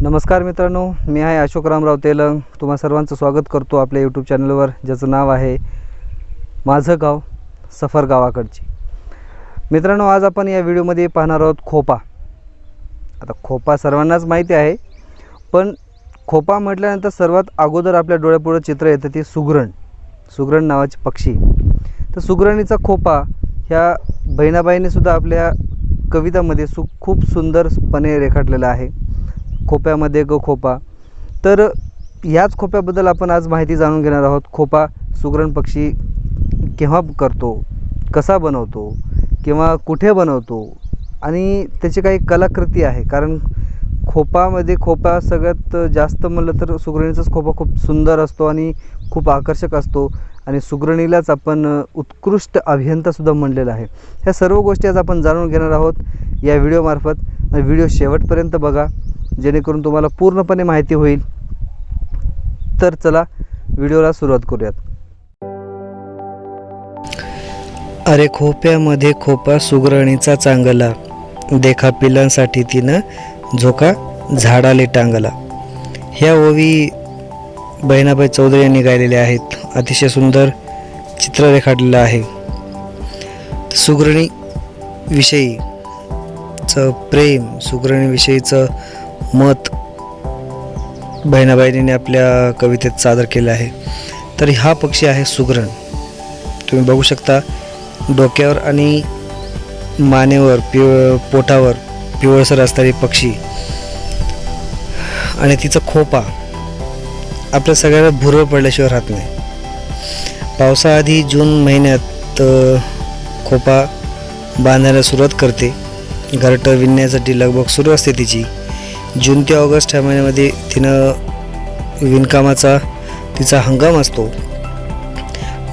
नमस्कार मित्रांनो मी आहे अशोक रामराव तेलंग. तुम्हा सर्वांचं स्वागत करतो आपल्या यूट्यूब चॅनलवर ज्याचं नाव आहे माझं गाव सफर गावाकडची. मित्रांनो आज आपण या व्हिडिओमध्ये पाहणार आहोत खोपा. आता खोपा सर्वांनाच माहिती आहे पण खोपा म्हटल्यानंतर सर्वात अगोदर आपल्या डोळ्यापुढं चित्र येतं ते सुगरण. सुगरण नावाचे पक्षी. तर सुगरणीचा खोपा ह्या बहिणाबाईने सुद्धा आपल्या कवितामध्ये सु खूप सुंदरपणे रेखाटलेला आहे. खोप्यामध्ये ग खोपा. तर याच खोप्याबद्दल आपण आज माहिती जाणून घेणार आहोत. खोपा सुगरण पक्षी केव्हा करतो? कसा बनवतो? किंवा कुठे बनवतो? आणि त्याची काही कलाकृती आहे. कारण खोपामध्ये खोपा सगळ्यात जास्त म्हणलं तर सुगरणीचाच खोपा खूप सुंदर असतो आणि खूप आकर्षक असतो. आणि सुगरणीलाच आपण उत्कृष्ट अभियंतासुद्धा म्हणलेला आहे. ह्या सर्व गोष्टी आज आपण जाणून घेणार आहोत या व्हिडिओमार्फत. आणि व्हिडिओ शेवटपर्यंत बघा. जेणेकरून तुम्हाला पूर्णपणे माहिती होईल. तर चला व्हिडिओला सुरुवात करूयात. अरे खोप्यामध्ये खोपा सुगरणीचा चांगला. देखा पिलांसाठी तिनं झोका झाडाले टांगला. ह्या ओवी बहिणाबाई चौधरी यांनी गायलेल्या आहेत. अतिशय सुंदर चित्र रेखाटलेलं आहे. सुगरणी विषयीचं प्रेम सुगरणीविषयीचं मत बहिणाबाईंनी आपल्या कवितेत सादर केलं आहे. तर हा पक्षी आहे सुगरण. तुम्ही बघू शकता डोक्यावर आणि मानेवर पिव पोटावर पिवळसर असणारी पक्षी आणि तिचा खोपा आपल्या सगळ्याला भुरळ पडल्याशिवाय राहत नाही. पावसाआधी जून महिन्यात खोपा बांधायला सुरुवात करते. घरटं विणण्यासाठी लगबग सुरू असते तिची. जून ते ऑगस्ट ह्या महिन्यामध्ये तिनं विणकामाचा तिचा हंगाम असतो.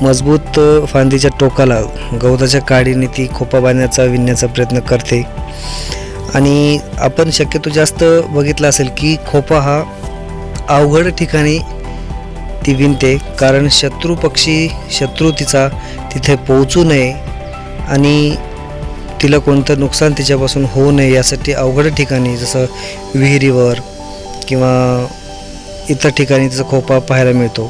मजबूत फांदीच्या टोकाला गवताच्या काडीने ती खोपा बांधण्याचा विणण्याचा प्रयत्न करते. आणि आपण शक्यतो जास्त बघितलं असेल की खोपा हा अवघड ठिकाणी ती विणते. कारण शत्रू पक्षी शत्रू तिचा तिथे पोहोचू नये. आणि तिला कोणतं नुकसान तिच्यापासून होऊ नये यासाठी अवघड ठिकाणी जसं विहिरीवर किंवा इतर ठिकाणी तिचा खोपा पाहायला मिळतो.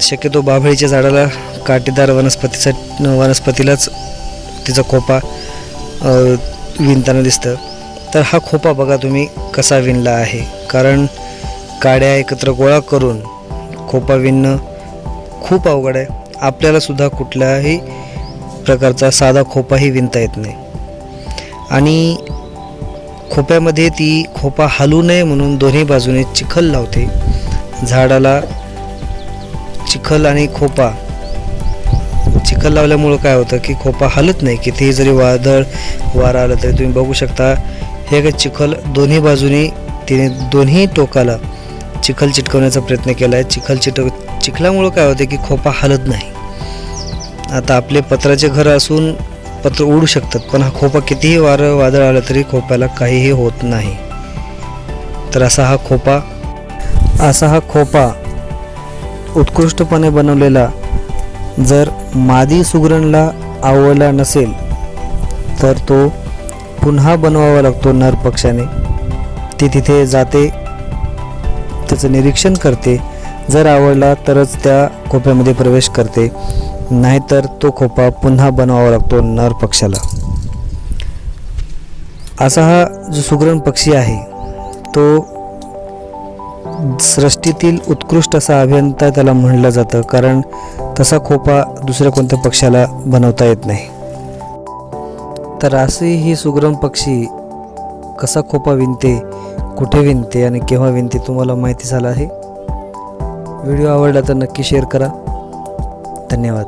शक्यतो बाभळीच्या झाडाला काटेदार वनस्पतीचा वनस्पतीलाच तिचा खोपा विणताना दिसतं. तर हा खोपा बघा तुम्ही कसा विणला आहे. कारण काड्या एकत्र गोळा करून खोपा विणणं खूप अवघड आहे. आपल्यालासुद्धा कुठल्याही प्रकारचा साधा खोपाही विणता येत नाही. आणि खोप्यामध्ये ती खोपा हलू नये म्हणून दोन्ही बाजूने चिखल लावते. झाडाला चिखल आणि खोपा चिखल लावल्यामुळं काय होतं की खोपा हलत नाही कितीही जरी वादळ वारा आलं तरी तुम्ही बघू शकता हे काय चिखल दोन्ही बाजूनी तिने दोन्ही टोकाला चिखल चिटकवण्याचा प्रयत्न केला आहे चिखल चिटक चिखलामुळं काय होते की खोपा हलत नाही. आता आपले पत्राचे घर असून पत्र उडू शकतात पण हा खोपा कितीही वारं वादळ आलं तरी खोप्याला काहीही होत नाही. तर असा हा खोपा असा हा खोपा उत्कृष्टपणे बनवलेला जर मादी सुगरणला आवडला नसेल तर तो पुन्हा बनवावा लागतो नर पक्षाने. ती तिथे जाते त्याचं निरीक्षण करते जर आवडला तरच त्या खोप्यामध्ये प्रवेश करते. नाहीतर तो खोपा पुन्हा बनवावा लागतो नर पक्षाला. असा हा जो सुग्रण पक्षी आहे तो सृष्टीतील उत्कृष्ट असा अभियंता त्याला म्हणलं जातं कारण तसा खोपा दुसऱ्या कोणत्या पक्षाला बनवता येत नाही. तर असे ही सुग्रम पक्षी कसा खोपा विणते कुठे विणते आणि केव्हा विणते तुम्हाला माहिती झालं आहे? व्हिडिओ आवडला तर नक्की शेअर करा. धन्यवाद.